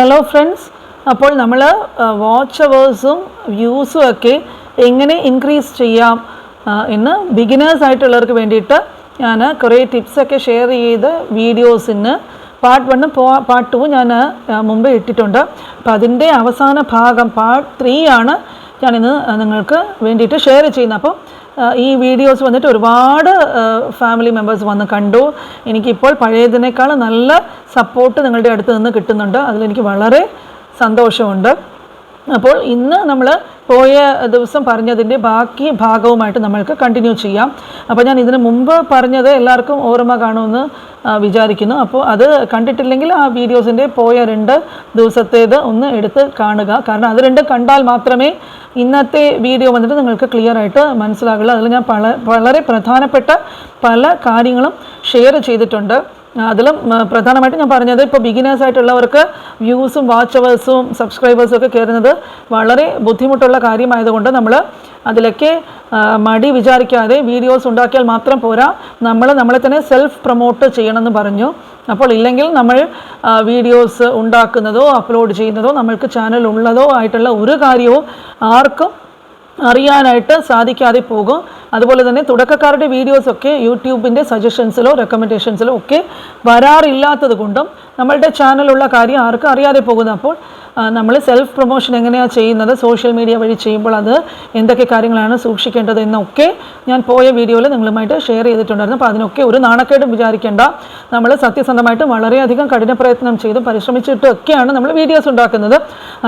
Hello friends അപ്പോൾ നമ്മൾ watch അവേഴ്സും വ്യൂസും ഒക്കെ എങ്ങനെ ഇൻക്രീസ് ചെയ്യാം എന്ന് ബിഗിനേഴ്സ് ആയിട്ടുള്ളവർക്ക് വേണ്ടിയിട്ട് ഞാൻ കുറേ ടിപ്സൊക്കെ ഷെയർ ചെയ്ത വീഡിയോസിന് പാർട്ട് വണ്ണും പാർട്ട് ടു ഞാൻ മുമ്പേ ഇട്ടിട്ടുണ്ട്. അപ്പോൾ അതിന്റെ അവസാന ഭാഗം പാർട്ട് ത്രീ ആണ് ഞാനിന്ന് നിങ്ങൾക്ക് വേണ്ടിയിട്ട് ഷെയർ ചെയ്യുന്നത്. അപ്പോൾ ആ, ഈ വീഡിയോസ് വന്നിട്ട് ഒരുപാട് ഫാമിലി മെമ്പേഴ്സ് വന്ന് കണ്ടു. എനിക്കിപ്പോൾ പഴയതിനേക്കാൾ നല്ല സപ്പോർട്ട് നിങ്ങളുടെ അടുത്ത് നിന്ന് കിട്ടുന്നുണ്ട്. അതിലെനിക്ക് വളരെ സന്തോഷമുണ്ട്. അപ്പോൾ ഇന്ന് നമ്മൾ പോയ ദിവസം പറഞ്ഞതിന്റെ ബാക്കി ഭാഗവുമായിട്ട് നമ്മൾക്ക് കണ്ടിന്യൂ ചെയ്യാം. അപ്പോൾ ഞാൻ ഇതിന് മുമ്പ് പറഞ്ഞത് എല്ലാവർക്കും ഓർമ്മ കാണുമെന്ന് വിചാരിക്കുന്നു. അപ്പോൾ അത് കണ്ടിട്ടില്ലെങ്കിൽ ആ വീഡിയോസിന്റെ പോയ രണ്ട് ദിവസത്തേത് ഒന്ന് എടുത്ത് കാണുക. കാരണം അത് രണ്ട് കണ്ടാൽ മാത്രമേ ഇന്നത്തെ വീഡിയോ വന്നിട്ട് നിങ്ങൾക്ക് ക്ലിയർ ആയിട്ട് മനസ്സിലാകുള്ളൂ. അതിൽ ഞാൻ വളരെ പ്രധാനപ്പെട്ട പല കാര്യങ്ങളും ഷെയർ ചെയ്തിട്ടുണ്ട്. അതിലും പ്രധാനമായിട്ടും ഞാൻ പറഞ്ഞത് ഇപ്പോൾ ബിഗിനേഴ്സ് ആയിട്ടുള്ളവർക്ക് വ്യൂസും വാച്ച് അവേഴ്സും സബ്സ്ക്രൈബേഴ്സും ഒക്കെ കയറുന്നത് വളരെ ബുദ്ധിമുട്ടുള്ള കാര്യമായതുകൊണ്ട് നമ്മൾ അതിലൊക്കെ മടി വിചാരിക്കാതെ വീഡിയോസ് ഉണ്ടാക്കിയാൽ മാത്രം പോരാ. നമ്മൾ നമ്മളെ തന്നെ സെൽഫ് പ്രൊമോട്ട് ചെയ്യണമെന്ന് പറഞ്ഞു. അപ്പോൾ ഇല്ലെങ്കിൽ നമ്മൾ വീഡിയോസ് ഉണ്ടാക്കുന്നതോ അപ്ലോഡ് ചെയ്യുന്നതോ നമ്മൾക്ക് ചാനൽ ഉള്ളതോ ആയിട്ടുള്ള ഒരു കാര്യവും ആർക്കും അറിയാനായിട്ട് സാധിക്കാതെ പോകും. അതുപോലെ തന്നെ തുടക്കക്കാരുടെ വീഡിയോസൊക്കെ യൂട്യൂബിന്റെ സജഷൻസിലോ റെക്കമെൻഡേഷൻസിലോ ഒക്കെ വരാറില്ലാത്തത് കൊണ്ടും നമ്മളുടെ ചാനലുള്ള കാര്യം ആർക്കും അറിയാതെ പോകുന്ന അപ്പോൾ നമ്മൾ സെൽഫ് പ്രൊമോഷൻ എങ്ങനെയാണ് ചെയ്യുന്നത്? സോഷ്യൽ മീഡിയ വഴി ചെയ്യുമ്പോൾ അത് എന്തൊക്കെ കാര്യങ്ങളാണ് സൂക്ഷിക്കേണ്ടത് എന്നൊക്കെ ഞാൻ പോയ വീഡിയോയിൽ നിങ്ങളുമായിട്ട് ഷെയർ ചെയ്തിട്ടുണ്ടായിരുന്നു. അപ്പോൾ അതിനൊക്കെ ഒരു നാണക്കേടും വിചാരിക്കേണ്ട. നമ്മൾ സത്യസന്ധമായിട്ട് വളരെയധികം കഠിന പ്രയത്നം ചെയ്ത് പരിശ്രമിച്ചിട്ടൊക്കെയാണ് നമ്മൾ വീഡിയോസ് ഉണ്ടാക്കുന്നത്.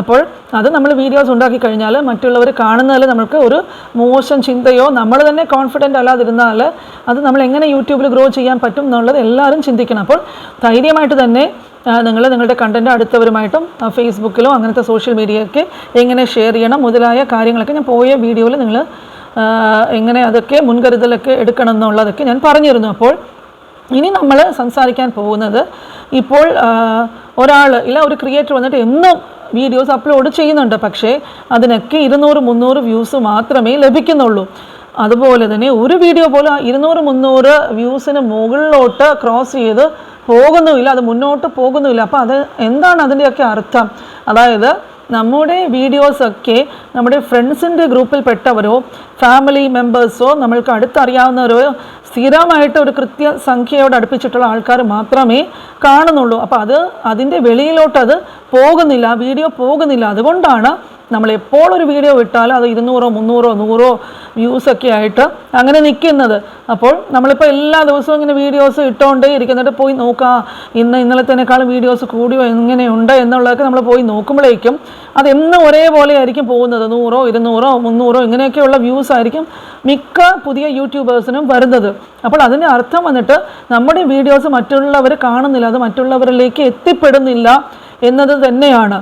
അപ്പോൾ അത് നമ്മൾ വീഡിയോസ് ഉണ്ടാക്കി കഴിഞ്ഞാൽ മറ്റുള്ളവർ കാണുന്നതിൽ നമുക്ക് ഒരു മോശം ചിന്തയോ നമ്മൾ തന്നെ കോൺഫിഡന്റ് അല്ലാതിരുന്നാൽ അത് നമ്മൾ എങ്ങനെ യൂട്യൂബിൽ ഗ്രോ ചെയ്യാൻ പറ്റും എന്നുള്ളത് എല്ലാവരും ചിന്തിക്കണം. അപ്പോൾ ധൈര്യമായിട്ട് തന്നെ നിങ്ങൾ നിങ്ങളുടെ കണ്ടന്റ് അടുത്തവരുമായിട്ടും ഫേസ്ബുക്കിലോ അങ്ങനത്തെ സോഷ്യൽ മീഡിയയൊക്കെ എങ്ങനെ ഷെയർ ചെയ്യണം മുതലായ കാര്യങ്ങളൊക്കെ ഞാൻ പോയ വീഡിയോയിൽ നിങ്ങൾ എങ്ങനെ അതൊക്കെ മുൻകരുതലൊക്കെ എടുക്കണം എന്നുള്ളതൊക്കെ ഞാൻ പറഞ്ഞിരുന്നു. അപ്പോൾ ഇനി നമ്മൾ സംസാരിക്കാൻ പോകുന്നത് ഇപ്പോൾ ഒരാൾ ഇല്ല ഒരു ക്രിയേറ്റർ വന്നിട്ട് എന്നും വീഡിയോസ് അപ്ലോഡ് ചെയ്യുന്നുണ്ട്. പക്ഷേ അതിനൊക്കെ ഇരുന്നൂറ് മുന്നൂറ് വ്യൂസ് മാത്രമേ ലഭിക്കുന്നുള്ളൂ. അതുപോലെ തന്നെ ഒരു വീഡിയോ പോലും ഇരുന്നൂറ് മുന്നൂറ് വ്യൂസിന് മുകളിലോട്ട് ക്രോസ് ചെയ്ത് പോകുന്നുമില്ല അത് മുന്നോട്ട് പോകുന്നുമില്ല. അപ്പോൾ അത് എന്താണ് അതിന്റെയൊക്കെ അർത്ഥം? അതായത് നമ്മുടെ വീഡിയോസൊക്കെ നമ്മുടെ ഫ്രണ്ട്സിന്റെ ഗ്രൂപ്പിൽപ്പെട്ടവരോ ഫാമിലി മെമ്പേഴ്സോ നമ്മൾക്ക് അടുത്തറിയാവുന്നവരോ സ്ഥിരമായിട്ട് ഒരു കൃത്യ സംഖ്യയോട് അടുപ്പിച്ചിട്ടുള്ള ആൾക്കാർ മാത്രമേ കാണുന്നുള്ളൂ. അപ്പോൾ അത് അതിന്റെ വെളിയിലോട്ട് അത് പോകുന്നില്ല വീഡിയോ പോകുന്നില്ല. അതുകൊണ്ടാണ് നമ്മൾ എപ്പോൾ ഒരു വീഡിയോ ഇട്ടാലും അത് ഇരുന്നൂറോ മുന്നൂറോ നൂറോ വ്യൂസൊക്കെ ആയിട്ട് അങ്ങനെ നിൽക്കുന്നത്. അപ്പോൾ നമ്മളിപ്പോൾ എല്ലാ ദിവസവും ഇങ്ങനെ വീഡിയോസ് ഇട്ടുകൊണ്ടേ ഇരിക്കുന്നിട്ട് പോയി നോക്കാം ഇന്ന് ഇന്നലത്തേക്കാളും വീഡിയോസ് കൂടിയോ എങ്ങനെയുണ്ട് എന്നുള്ളതൊക്കെ നമ്മൾ പോയി നോക്കുമ്പോഴേക്കും അതെന്നും ഒരേപോലെ ആയിരിക്കും പോകുന്നത്. നൂറോ ഇരുന്നൂറോ മുന്നൂറോ ഇങ്ങനെയൊക്കെയുള്ള വ്യൂസ് ആയിരിക്കും മിക്ക പുതിയ യൂട്യൂബേഴ്സിനും വരുന്നത്. അപ്പോൾ അതിന്റെ അർത്ഥം വന്നിട്ട് നമ്മുടെ വീഡിയോസ് മറ്റുള്ളവർ കാണുന്നില്ല അത് മറ്റുള്ളവരിലേക്ക് എത്തിപ്പെടുന്നില്ല എന്നത് തന്നെയാണ്.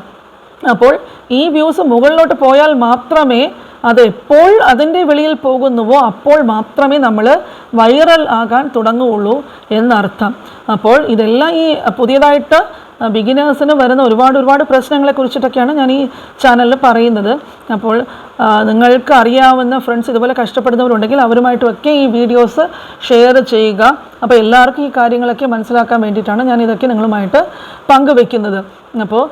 അപ്പോൾ ഈ വ്യൂസ് മുകളിലോട്ട് പോയാൽ മാത്രമേ അത് എപ്പോൾ അതിന്റെ വെളിയിൽ പോകുന്നുവോ അപ്പോൾ മാത്രമേ നമ്മൾ വൈറൽ ആകാൻ തുടങ്ങുകയുള്ളൂ എന്നർത്ഥം. അപ്പോൾ ഇതെല്ലാം ഈ പുതിയതായിട്ട് ബിഗിനേഴ്സിന് വരുന്ന ഒരുപാട് ഒരുപാട് പ്രശ്നങ്ങളെ കുറിച്ചിട്ടൊക്കെയാണ് ഞാൻ ഈ ചാനലിൽ പറയുന്നത്. അപ്പോൾ നിങ്ങൾക്ക് അറിയാവുന്ന ഫ്രണ്ട്സ് ഇതുപോലെ കഷ്ടപ്പെടുന്നവരുണ്ടെങ്കിൽ അവരുമായിട്ടുമൊക്കെ ഈ വീഡിയോസ് ഷെയർ ചെയ്യുക. അപ്പോൾ എല്ലാവർക്കും ഈ കാര്യങ്ങളൊക്കെ മനസ്സിലാക്കാൻ വേണ്ടിയിട്ടാണ് ഞാൻ ഇതൊക്കെ നിങ്ങളുമായിട്ട് പങ്കുവെക്കുന്നത്. അപ്പോൾ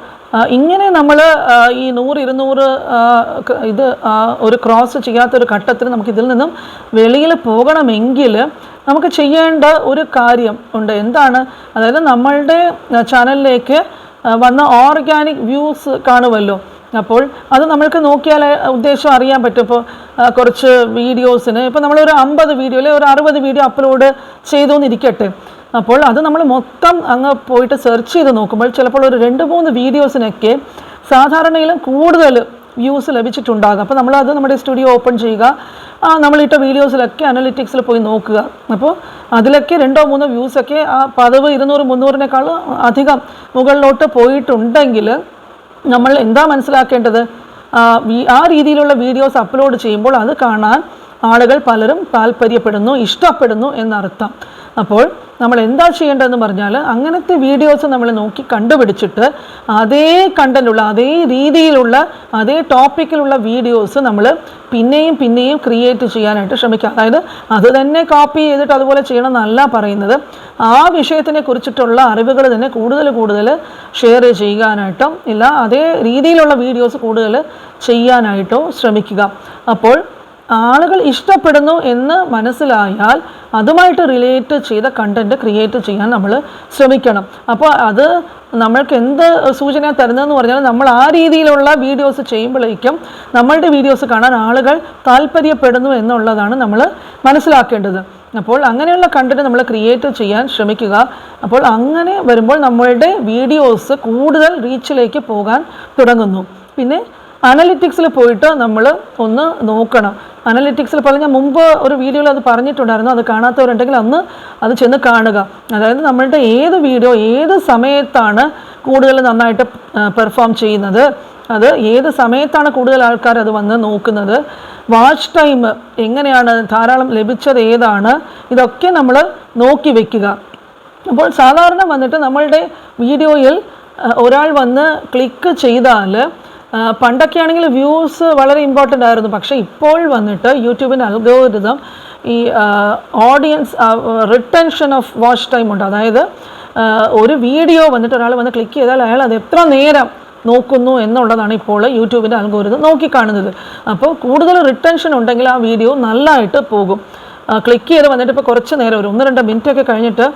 ഇങ്ങനെ നമ്മൾ ഈ നൂറ് ഇരുന്നൂറ് ഇത് ഒരു ക്രോസ് ചെയ്യാത്തൊരു ഘട്ടത്തിൽ നമുക്ക് ഇതിൽ നിന്നും വെളിയിൽ പോകണമെങ്കിൽ നമുക്ക് ചെയ്യേണ്ട ഒരു കാര്യം ഉണ്ട്. എന്താണ്? അതായത് നമ്മളുടെ ചാനലിലേക്ക് വന്ന ഓർഗാനിക് വ്യൂസ് കാണുമല്ലോ. അപ്പോൾ അത് നമ്മൾക്ക് നോക്കിയാൽ ഉദ്ദേശം അറിയാൻ പറ്റും. ഇപ്പോൾ കുറച്ച് വീഡിയോസിന് ഇപ്പോൾ നമ്മളൊരു അമ്പത് വീഡിയോ അല്ലെങ്കിൽ ഒരു അറുപത് വീഡിയോ അപ്ലോഡ് ചെയ്തു എന്നിരിക്കട്ടെ അപ്പോൾ അത് നമ്മൾ മൊത്തം അങ്ങ് പോയിട്ട് സെർച്ച് ചെയ്ത് നോക്കുമ്പോൾ ചിലപ്പോൾ ഒരു രണ്ട് മൂന്ന് വീഡിയോസിനൊക്കെ സാധാരണയിലും കൂടുതൽ വ്യൂസ് ലഭിച്ചിട്ടുണ്ടാകും. അപ്പോൾ നമ്മളത് നമ്മുടെ സ്റ്റുഡിയോ ഓപ്പൺ ചെയ്യുക. നമ്മളിട്ട വീഡിയോസിലൊക്കെ അനലിറ്റിക്സിൽ പോയി നോക്കുക. അപ്പോൾ അതിലൊക്കെ രണ്ടോ മൂന്നോ വ്യൂസൊക്കെ ആ പതിവ് ഇരുന്നൂറ് മുന്നൂറിനേക്കാൾ അധികം മുകളിലോട്ട് പോയിട്ടുണ്ടെങ്കിൽ നമ്മൾ എന്താ മനസ്സിലാക്കേണ്ടത്? ആ രീതിയിലുള്ള വീഡിയോസ് അപ്ലോഡ് ചെയ്യുമ്പോൾ അത് കാണാൻ ആളുകൾ പലരും താല്പര്യപ്പെടുന്നു ഇഷ്ടപ്പെടുന്നു എന്നർത്ഥം. അപ്പോൾ നമ്മൾ എന്താ ചെയ്യേണ്ടതെന്ന് പറഞ്ഞാൽ അങ്ങനത്തെ വീഡിയോസ് നമ്മൾ നോക്കി കണ്ടുപിടിച്ചിട്ട് അതേ കണ്ടന്റുള്ള അതേ രീതിയിലുള്ള അതേ ടോപ്പിക്കിലുള്ള വീഡിയോസ് നമ്മൾ പിന്നെയും പിന്നെയും ക്രിയേറ്റ് ചെയ്യാനായിട്ട് ശ്രമിക്കുക. അതായത് അത് തന്നെ കോപ്പി ചെയ്തിട്ട് അതുപോലെ ചെയ്യണം എന്നല്ല പറയുന്നത്. ആ വിഷയത്തിനെ കുറിച്ചിട്ടുള്ള അറിവുകൾ തന്നെ കൂടുതൽ കൂടുതൽ ഷെയർ ചെയ്യാനായിട്ടും ഇല്ല അതേ രീതിയിലുള്ള വീഡിയോസ് കൂടുതൽ ചെയ്യാനായിട്ടോ ശ്രമിക്കുക. അപ്പോൾ ആളുകൾ ഇഷ്ടപ്പെടുന്നു എന്ന് മനസ്സിലായാൽ അതുമായിട്ട് റിലേറ്റ് ചെയ്ത കണ്ടന്റ് ക്രിയേറ്റ് ചെയ്യാൻ നമ്മൾ ശ്രമിക്കണം. അപ്പോൾ അത് നമ്മൾക്ക് എന്ത് സൂചന തരുന്നതെന്ന് പറഞ്ഞാൽ നമ്മൾ ആ രീതിയിലുള്ള വീഡിയോസ് ചെയ്യുമ്പോഴേക്കും നമ്മളുടെ വീഡിയോസ് കാണാൻ ആളുകൾ താല്പര്യപ്പെടുന്നു എന്നുള്ളതാണ് നമ്മൾ മനസ്സിലാക്കേണ്ടത്. അപ്പോൾ അങ്ങനെയുള്ള കണ്ടന്റ് നമ്മൾ ക്രിയേറ്റ് ചെയ്യാൻ ശ്രമിക്കുക. അപ്പോൾ അങ്ങനെ വരുമ്പോൾ നമ്മളുടെ വീഡിയോസ് കൂടുതൽ റീച്ചിലേക്ക് പോകാൻ തുടങ്ങുന്നു. പിന്നെ അനലിറ്റിക്സിൽ പോയിട്ട് നമ്മൾ ഒന്ന് നോക്കണം. അനലിറ്റിക്സിൽ പറഞ്ഞ മുമ്പ് ഒരു വീഡിയോയിൽ അത് പറഞ്ഞിട്ടുണ്ടായിരുന്നു. അത് കാണാത്തവരുണ്ടെങ്കിൽ അന്ന് അത് ചെന്ന് കാണുക. അതായത് നമ്മളുടെ ഏത് വീഡിയോ ഏത് സമയത്താണ് കൂടുതൽ നന്നായിട്ട് പെർഫോം ചെയ്യുന്നത്? അത് ഏത് സമയത്താണ് കൂടുതൽ ആൾക്കാർ അത് വന്ന് നോക്കുന്നത്? വാച്ച് ടൈം എങ്ങനെയാണ് ധാരാളം ലഭിച്ചത് ഏതാണ്? ഇതൊക്കെ നമ്മൾ നോക്കി വെക്കുക. അപ്പോൾ സാധാരണ വന്നിട്ട് നമ്മളുടെ വീഡിയോയിൽ ഒരാൾ വന്ന് ക്ലിക്ക് ചെയ്താൽ പണ്ടൊക്കെ ആണെങ്കിൽ വ്യൂസ് വളരെ ഇമ്പോർട്ടന്റ് ആയിരുന്നു. പക്ഷേ ഇപ്പോൾ വന്നിട്ട് യൂട്യൂബിന്റെ അൽഗോരിതം ഈ audience retention of watch time ഉണ്ട്. അതായത് ഒരു വീഡിയോ വന്നിട്ട് ഒരാൾ വന്ന് ക്ലിക്ക് ചെയ്താൽ അയാൾ അത് എത്ര നേരം നോക്കുന്നു എന്നുള്ളതാണ് ഇപ്പോൾ യൂട്യൂബിന്റെ അൽഗോരിതം നോക്കിക്കാണുന്നത്. അപ്പോൾ കൂടുതൽ റിട്ടൻഷൻ ഉണ്ടെങ്കിൽ ആ വീഡിയോ നല്ലതായിട്ട് പോകും. ക്ലിക്ക് ചെയ്ത് വന്നിട്ട് ഇപ്പോൾ കുറച്ച് നേരം ഒരു ഒന്ന് രണ്ട് മിനിറ്റ് ഒക്കെ കഴിഞ്ഞിട്ട്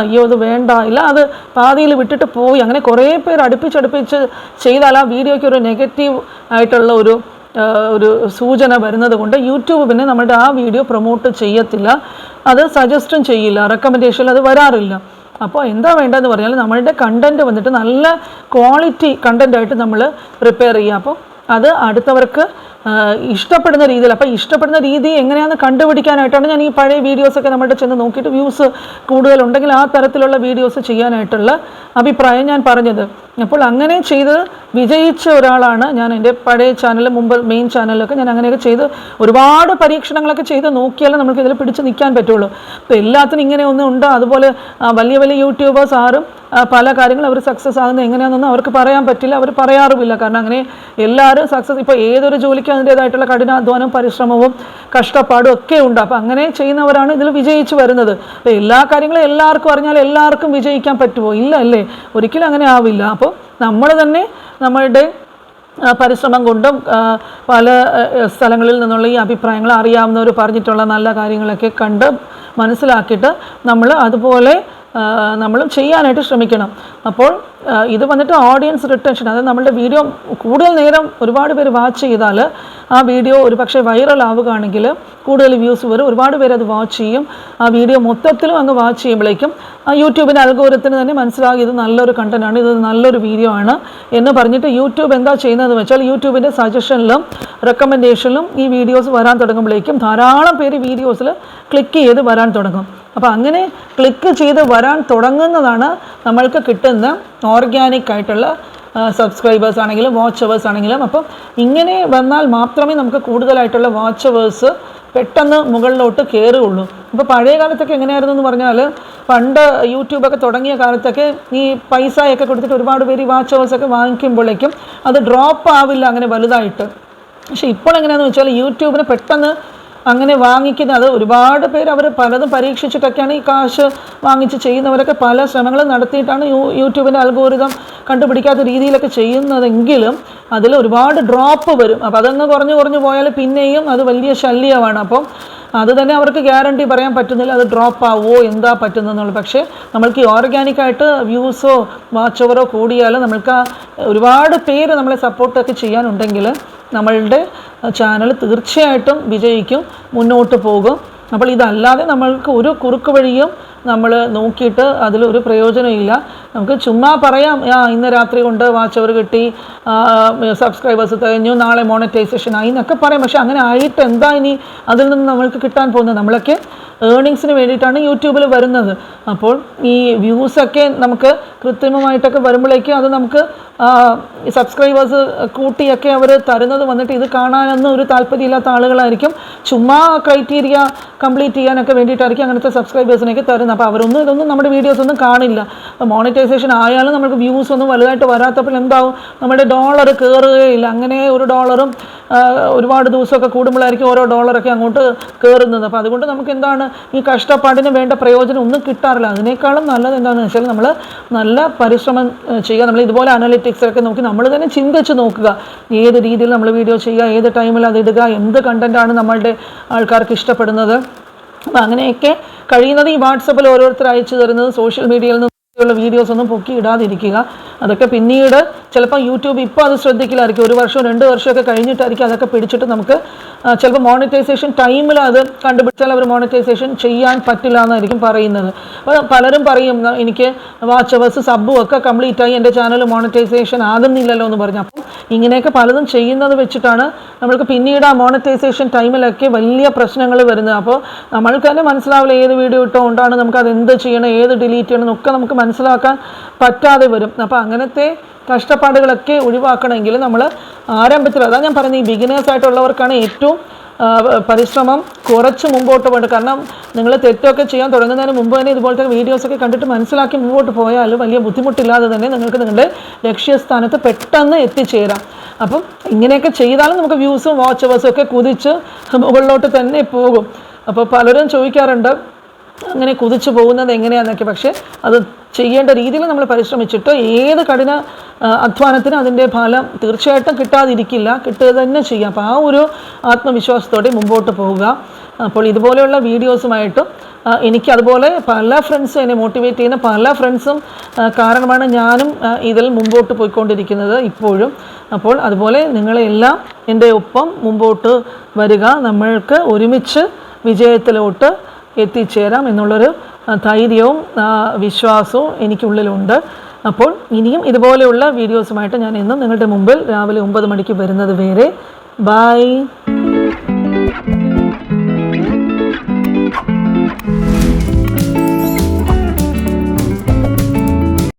അയ്യോ അത് വേണ്ട. ഇല്ല അത് പാതിയിൽ വിട്ടിട്ട് പോയി. അങ്ങനെ കുറേ പേര് അടുപ്പിച്ചടുപ്പിച്ച് ചെയ്താൽ ആ വീഡിയോയ്ക്ക് ഒരു നെഗറ്റീവ് ആയിട്ടുള്ള ഒരു ഒരു സൂചന വരുന്നത് കൊണ്ട് യൂട്യൂബ് പിന്നെ നമ്മുടെ ആ വീഡിയോ പ്രൊമോട്ട് ചെയ്യത്തില്ല. അത് സജസ്റ്റും ചെയ്യില്ല. റെക്കമെൻഡേഷൻ അത് വരാറില്ല. അപ്പോൾ എന്താ വേണ്ടതെന്ന് പറഞ്ഞാൽ നമ്മളുടെ കണ്ടന്റ് വന്നിട്ട് നല്ല ക്വാളിറ്റി കണ്ടന്റായിട്ട് നമ്മൾ പ്രിപ്പയർ ചെയ്യുക. അപ്പോൾ അത് അടുത്തവർക്ക് ഇഷ്ടപ്പെടുന്ന രീതിയിൽ. അപ്പോൾ ഇഷ്ടപ്പെടുന്ന രീതി എങ്ങനെയാണെന്ന് കണ്ടുപിടിക്കാനായിട്ടാണ് ഞാൻ ഈ പഴയ വീഡിയോസൊക്കെ നമ്മുടെ ചെന്ന് നോക്കിയിട്ട് വ്യൂസ് കൂടുതലുണ്ടെങ്കിൽ ആ തരത്തിലുള്ള വീഡിയോസ് ചെയ്യാനായിട്ടുള്ള അഭിപ്രായം ഞാൻ പറഞ്ഞത്. അപ്പോൾ അങ്ങനെ ചെയ്ത് വിജയിച്ച ഒരാളാണ് ഞാൻ എന്റെ പഴയ ചാനൽ മുമ്പ് മെയിൻ ചാനലൊക്കെ ഞാൻ അങ്ങനെയൊക്കെ ചെയ്ത് ഒരുപാട് പരീക്ഷണങ്ങളൊക്കെ ചെയ്ത് നോക്കിയാലേ നമുക്ക് ഇതിൽ പിടിച്ച് നിൽക്കാൻ പറ്റുള്ളൂ. അപ്പോൾ എല്ലാത്തിനും ഇങ്ങനെ ഒന്നും ഉണ്ട്. അതുപോലെ വലിയ വലിയ യൂട്യൂബേഴ്സ് ആരും പല കാര്യങ്ങളും അവർ സക്സസ് ആകുന്നത് എങ്ങനെയാണെന്നൊന്നും അവർക്ക് പറയാൻ പറ്റില്ല. അവർ പറയാറുമില്ല. കാരണം അങ്ങനെ എല്ലാവരും സക്സസ് ഇപ്പോൾ ഏതൊരു ജോലിക്കും അതിന്റേതായിട്ടുള്ള കഠിനാധ്വാനവും പരിശ്രമവും കഷ്ടപ്പാടും ഒക്കെ ഉണ്ട്. അപ്പോൾ അങ്ങനെ ചെയ്യുന്നവരാണ് ഇതിൽ വിജയിച്ച് വരുന്നത്. അപ്പോൾ എല്ലാ കാര്യങ്ങളും എല്ലാവർക്കും അറിഞ്ഞാൽ എല്ലാവർക്കും വിജയിക്കാൻ പറ്റുമോ ഇല്ല അല്ലേ? ഒരിക്കലും അങ്ങനെ ആവില്ല. അപ്പോൾ നമ്മൾ തന്നെ നമ്മളുടെ പരിശ്രമം കൊണ്ടും പല സ്ഥലങ്ങളിൽ നിന്നുള്ള ഈ അഭിപ്രായങ്ങൾ അറിയാവുന്നവർ പറഞ്ഞിട്ടുള്ള നല്ല കാര്യങ്ങളൊക്കെ കണ്ട് മനസ്സിലാക്കിയിട്ട് നമ്മൾ അതുപോലെ നമ്മൾ ചെയ്യാനായിട്ട് ശ്രമിക്കണം. അപ്പോൾ ഇത് വന്നിട്ട് ഓഡിയൻസ് റിട്ടൻഷൻ അതായത് നമ്മളുടെ വീഡിയോ കൂടുതൽ നേരം ഒരുപാട് പേര് വാച്ച് ചെയ്താൽ ആ വീഡിയോ ഒരു പക്ഷേ വൈറൽ ആവുകയാണെങ്കിൽ കൂടുതൽ വ്യൂസ് വരും. ഒരുപാട് പേര് അത് വാച്ച് ചെയ്യും. ആ വീഡിയോ മൊത്തത്തിലും അങ്ങ് വാച്ച് ചെയ്യുമ്പോഴേക്കും യൂട്യൂബിന്റെ അൽഗോരത്തിന് തന്നെ മനസ്സിലാകും ഇത് നല്ലൊരു കണ്ടന്റാണ് ഇത് നല്ലൊരു വീഡിയോ ആണ് എന്ന് പറഞ്ഞിട്ട് യൂട്യൂബ് എന്താ ചെയ്യുന്നതെന്ന് വെച്ചാൽ യൂട്യൂബിന്റെ സജഷനിലും റെക്കമെൻഡേഷനിലും ഈ വീഡിയോസ് വരാൻ തുടങ്ങുമ്പോഴേക്കും ധാരാളം പേര് വീഡിയോസിൽ ക്ലിക്ക് ചെയ്ത് വരാൻ തുടങ്ങും. അപ്പോൾ അങ്ങനെ ക്ലിക്ക് ചെയ്ത് വരാൻ തുടങ്ങുന്നതാണ് നമ്മൾക്ക് കിട്ടുന്ന ഓർഗാനിക് ആയിട്ടുള്ള സബ്സ്ക്രൈബേഴ്സ് ആണെങ്കിലും വാച്ച് അവേഴ്സ് ആണെങ്കിലും. അപ്പം ഇങ്ങനെ വന്നാൽ മാത്രമേ നമുക്ക് കൂടുതലായിട്ടുള്ള വാച്ച് അവേഴ്സ് പെട്ടെന്ന് മുകളിലോട്ട് കയറുകയുള്ളൂ ഇപ്പോൾ പഴയ കാലത്തൊക്കെ എങ്ങനെയായിരുന്നു എന്ന് പറഞ്ഞാൽ പണ്ട് യൂട്യൂബൊക്കെ തുടങ്ങിയ കാലത്തൊക്കെ ഈ പൈസയൊക്കെ കൊടുത്തിട്ട് ഒരുപാട് പേര് ഈ വാച്ച് അവേഴ്സൊക്കെ വാങ്ങിക്കുമ്പോഴേക്കും അത് ഡ്രോപ്പ് ആവില്ല അങ്ങനെ വലുതായിട്ട്. പക്ഷേ ഇപ്പോൾ എങ്ങനെയാണെന്ന് വെച്ചാൽ യൂട്യൂബിന് പെട്ടെന്ന് അങ്ങനെ വാങ്ങിക്കുന്ന അത് ഒരുപാട് പേര് അവർ പലതും പരീക്ഷിച്ചിട്ടൊക്കെയാണ് ഈ കാശ് വാങ്ങിച്ച് ചെയ്യുന്നവരൊക്കെ പല ശ്രമങ്ങളും നടത്തിയിട്ടാണ് യൂ യൂട്യൂബിന്റെ അൽഗോരിതം കണ്ടുപിടിക്കാത്ത രീതിയിലൊക്കെ ചെയ്യുന്നതെങ്കിലും അതിൽ ഒരുപാട് ഡ്രോപ്പ് വരും. അപ്പോൾ അതൊന്ന് കുറഞ്ഞു കുറഞ്ഞു പോയാൽ പിന്നെയും അത് വലിയ ശല്യമാണ്. അപ്പം അത് തന്നെ അവർക്ക് ഗ്യാരണ്ടി പറയാൻ പറ്റുന്നില്ല അത് ഡ്രോപ്പ് ആവുമോ എന്താ പറ്റുന്നതെന്നുള്ളത്. പക്ഷേ നമ്മൾക്ക് ഈ ഓർഗാനിക്കായിട്ട് വ്യൂസോ വാച്ച് ഓവറോ കൂടിയാലും നമ്മൾക്ക് ഒരുപാട് പേര് നമ്മളെ സപ്പോർട്ടൊക്കെ ചെയ്യാനുണ്ടെങ്കിൽ നമ്മളുടെ ചാനൽ തീർച്ചയായിട്ടും വിജയിക്കും മുന്നോട്ട് പോകും. അപ്പോൾ ഇതല്ലാതെ നമ്മൾക്ക് ഒരു കുറുക്ക് വഴിയും നമ്മൾ നോക്കിയിട്ട് അതിലൊരു പ്രയോജനമില്ല. നമുക്ക് ചുമ്മാ പറയാം ആ ഇന്ന് രാത്രി കൊണ്ട് വാച്ച് അവർ കിട്ടി സബ്സ്ക്രൈബേഴ്സ് തികഞ്ഞു നാളെ മോണറ്റൈസേഷൻ ആയി എന്നൊക്കെ പറയാം. പക്ഷേ അങ്ങനെ ആയിട്ട് എന്താ ഇനി അതിൽ നിന്ന് നമ്മൾക്ക് കിട്ടാൻ പോകുന്നത്? നമ്മളൊക്കെ ഏർണിങ്സിന് വേണ്ടിയിട്ടാണ് യൂട്യൂബിൽ വരുന്നത്. അപ്പോൾ ഈ വ്യൂസൊക്കെ നമുക്ക് കൃത്രിമമായിട്ടൊക്കെ വരുമ്പോഴേക്കും അത് നമുക്ക് സബ്സ്ക്രൈബേഴ്സ് കൂട്ടിയൊക്കെ അവർ തരുന്നത് വന്നിട്ട് ഇത് കാണാനൊന്നും ഒരു താല്പര്യമില്ലാത്ത ആളുകളായിരിക്കും. ചുമ്മാ ക്രൈറ്റീരിയ കംപ്ലീറ്റ് ചെയ്യാനൊക്കെ വേണ്ടിയിട്ടായിരിക്കും അങ്ങനത്തെ സബ്സ്ക്രൈബേഴ്സിനൊക്കെ തരുന്നത്. അപ്പോൾ അവരൊന്നും ഇതൊന്നും നമ്മുടെ വീഡിയോസ് ഒന്നും കാണില്ല. മോണിറ്റൈസേഷൻ ആയാലും നമുക്ക് വ്യൂസ് ഒന്നും വലുതായിട്ട് വരാത്തപ്പോൾ എന്താവും? നമ്മുടെ ഡോളർ കയറുകയില്ല അങ്ങനെ ഒരു ഡോളറും ഒരുപാട് ദിവസമൊക്കെ കൂടുമ്പോഴായിരിക്കും ഓരോ ഡോളറൊക്കെ അങ്ങോട്ട് കയറുന്നത് അപ്പോൾ അതുകൊണ്ട് നമുക്ക് എന്താണ്? ഈ കഷ്ടപ്പാടിന് വേണ്ട പ്രയോജനം ഒന്നും കിട്ടാറില്ല. അതിനേക്കാളും നല്ലത് എന്താണെന്ന് വെച്ചാൽ നമ്മൾ നല്ല പരിശ്രമം ഏഹ്, ചെയ്യുക. നമ്മൾ ഇതുപോലെ അനലിറ്റിക്സ് ഒക്കെ നോക്കി നമ്മൾ തന്നെ ചിന്തിച്ച് നോക്കുക. ഏത് രീതിയിൽ നമ്മൾ വീഡിയോ ചെയ്യുക ഏത് ടൈമിൽ അത് ഇടുക എന്ത് കണ്ടന്റാണ് നമ്മളുടെ ആൾക്കാർക്ക് ഇഷ്ടപ്പെടുന്നത്. അപ്പം അങ്ങനെയൊക്കെ കഴിയുന്നത് ഈ വാട്സപ്പിൽ ഓരോരുത്തർ അയച്ചു തരുന്നത് സോഷ്യൽ മീഡിയയിൽ നിന്നുള്ള വീഡിയോസ് ഒന്നും പൊക്കി ഇടാതിരിക്കുക. അതൊക്കെ പിന്നീട് ചിലപ്പോൾ യൂട്യൂബ് ഇപ്പോൾ അത് ശ്രദ്ധിക്കില്ലായിരിക്കും. ഒരു വർഷം രണ്ട് വർഷമൊക്കെ കഴിഞ്ഞിട്ടായിരിക്കും അതൊക്കെ പിടിച്ചിട്ട് നമുക്ക് ചിലപ്പോൾ മോണിറ്റൈസേഷൻ ടൈമിൽ അത് കണ്ടുപിടിച്ചാൽ അവർ മോണിറ്റൈസേഷൻ ചെയ്യാൻ പറ്റില്ല എന്നായിരിക്കും പറയുന്നത്. അപ്പോൾ പലരും പറയും എനിക്ക് വാച്ച് അവേഴ്സ് സബ്ബും ഒക്കെ കംപ്ലീറ്റ് ആയി എന്റെ ചാനൽ മോണിറ്റൈസേഷൻ ആകുന്നില്ലല്ലോ എന്ന് പറഞ്ഞു. അപ്പം ഇങ്ങനെയൊക്കെ പലതും ചെയ്യുന്നത് വെച്ചിട്ടാണ് നമ്മൾക്ക് പിന്നീട് ആ മോണിറ്റൈസേഷൻ ടൈമിലൊക്കെ വലിയ പ്രശ്നങ്ങൾ വരുന്നത്. അപ്പോൾ നമ്മൾക്ക് തന്നെ മനസ്സിലാവില്ല ഏത് വീഡിയോ ഇട്ടോ ഉണ്ടാണ് നമുക്ക് അത് എന്ത് ചെയ്യണം ഏത് ഡിലീറ്റ് ചെയ്യണം എന്നൊക്കെ നമുക്ക് മനസ്സിലാക്കാൻ പറ്റാതെ വരും. അപ്പോൾ അങ്ങനത്തെ കഷ്ടപ്പാടുകളൊക്കെ ഒഴിവാക്കണമെങ്കിൽ നമ്മൾ ആരംഭത്തിൽ അതാ ഞാൻ പറയുന്നത് ഈ ബിഗിനേഴ്സ് ആയിട്ടുള്ളവർക്കാണ് ഏറ്റവും പരിശ്രമം കുറച്ച് മുമ്പോട്ട് പോകേണ്ടത്. കാരണം നിങ്ങൾ തെറ്റൊക്കെ ചെയ്യാൻ തുടങ്ങുന്നതിന് മുമ്പ് തന്നെ ഇതുപോലത്തെ വീഡിയോസൊക്കെ കണ്ടിട്ട് മനസ്സിലാക്കി മുമ്പോട്ട് പോയാൽ വലിയ ബുദ്ധിമുട്ടില്ലാതെ തന്നെ നിങ്ങൾക്ക് നിങ്ങളുടെ ലക്ഷ്യസ്ഥാനത്ത് പെട്ടെന്ന് എത്തിച്ചേരാം. അപ്പം ഇങ്ങനെയൊക്കെ ചെയ്താലും നമുക്ക് വ്യൂസും വാച്ച് അവേഴ്സും ഒക്കെ കുതിച്ച് മുകളിലോട്ട് തന്നെ പോകും. അപ്പോൾ പലരും ചോദിക്കാറുണ്ട് അങ്ങനെ കുതിച്ചു പോകുന്നത് എങ്ങനെയാണെന്നൊക്കെ പക്ഷേ അത് ചെയ്യേണ്ട രീതിയിൽ നമ്മൾ പരിശ്രമിച്ചിട്ട് ഏത് കഠിന അധ്വാനത്തിന് അതിന്റെ ഫലം തീർച്ചയായിട്ടും കിട്ടാതിരിക്കില്ല. കിട്ടുക തന്നെ ചെയ്യാം. അപ്പോൾ ആ ഒരു ആത്മവിശ്വാസത്തോടെ മുമ്പോട്ട് പോവുക. അപ്പോൾ ഇതുപോലെയുള്ള വീഡിയോസുമായിട്ടും എനിക്ക് അതുപോലെ പല ഫ്രണ്ട്സും എന്നെ മോട്ടിവേറ്റ് ചെയ്യുന്ന പല ഫ്രണ്ട്സും കാരണമാണ് ഞാനും ഇതിൽ മുമ്പോട്ട് പോയിക്കൊണ്ടിരിക്കുന്നത് ഇപ്പോഴും. അപ്പോൾ അതുപോലെ നിങ്ങളെല്ലാം എന്റെ ഒപ്പം മുമ്പോട്ട് വരിക. നമ്മൾക്ക് ഒരുമിച്ച് വിജയത്തിലോട്ട് എത്തിച്ചേരാം എന്നുള്ളൊരു ധൈര്യവും വിശ്വാസവും എനിക്കുള്ളിലുണ്ട്. അപ്പോൾ ഇനിയും ഇതുപോലെയുള്ള വീഡിയോസുമായിട്ട് ഞാൻ എന്നും നിങ്ങളുടെ മുമ്പിൽ രാവിലെ ഒമ്പത് മണിക്ക് വരുന്നത് വരെ. ബൈ